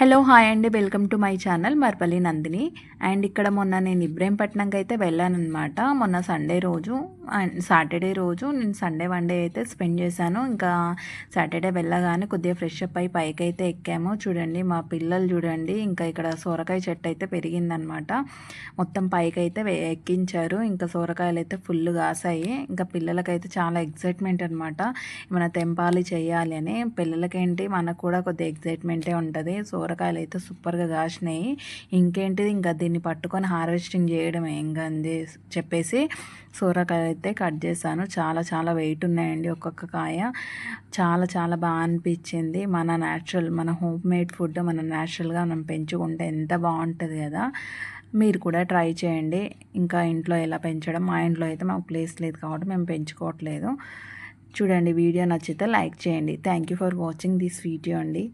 Hello hi అండి. Welcome to my channel Marpalli Nandini. And ఇక్కడ మొన్న నేను ఇబ్రహీంపట్నంకి అయితే వెళ్ళానమాట మొన్న సండే రోజు అండ్ సాటర్డే రోజు నేను సండే వన్ డే అయితే స్పెండ్ చేశాను. ఇంకా సాటర్డే వెళ్ళగానే కొద్దిగా ఫ్రెష్ అప్ అయి పైకి అయితే ఎక్కాము. చూడండి మా పిల్లలు చూడండి ఇంకా ఇక్కడ సొరకాయ చెట్టు అయితే పెరిగిందనమాట మొత్తం పైకి అయితే ఎక్కించారు. ఇంకా సొరకాయలు అయితే ఫుల్ కాసాయి. ఇంకా పిల్లలకైతే చాలా ఎగ్జైట్మెంట్ అనమాట ఏమైనా తెంపాలి చేయాలి అని. పిల్లలకేంటి మనకు కూడా కొద్దిగా ఎగ్జైట్మెంటే ఉంటుంది. సో సొరకాయలు అయితే సూపర్గా కాసినాయి. ఇంకేంటిది? ఇంకా దీన్ని పట్టుకొని హార్వెస్టింగ్ చేయడం ఏం అంది చెప్పేసి సొరకాయలు అయితే కట్ చేశాను. చాలా చాలా వెయిట్ ఉన్నాయండి ఒక్కొక్క కాయ. చాలా చాలా బాగా అనిపించింది. మన న్యాచురల్ మన హోమ్ మేడ్ ఫుడ్ మన న్యాచురల్గా మనం పెంచుకుంటే ఎంత బాగుంటుంది కదా? మీరు కూడా ట్రై చేయండి. ఇంకా ఇంట్లో ఎలా పెంచడం? మా ఇంట్లో అయితే మాకు ప్లేస్ లేదు కాబట్టి మేము పెంచుకోవట్లేదు. చూడండి వీడియో నచ్చితే లైక్ చేయండి. Thank you for watching this video అండి.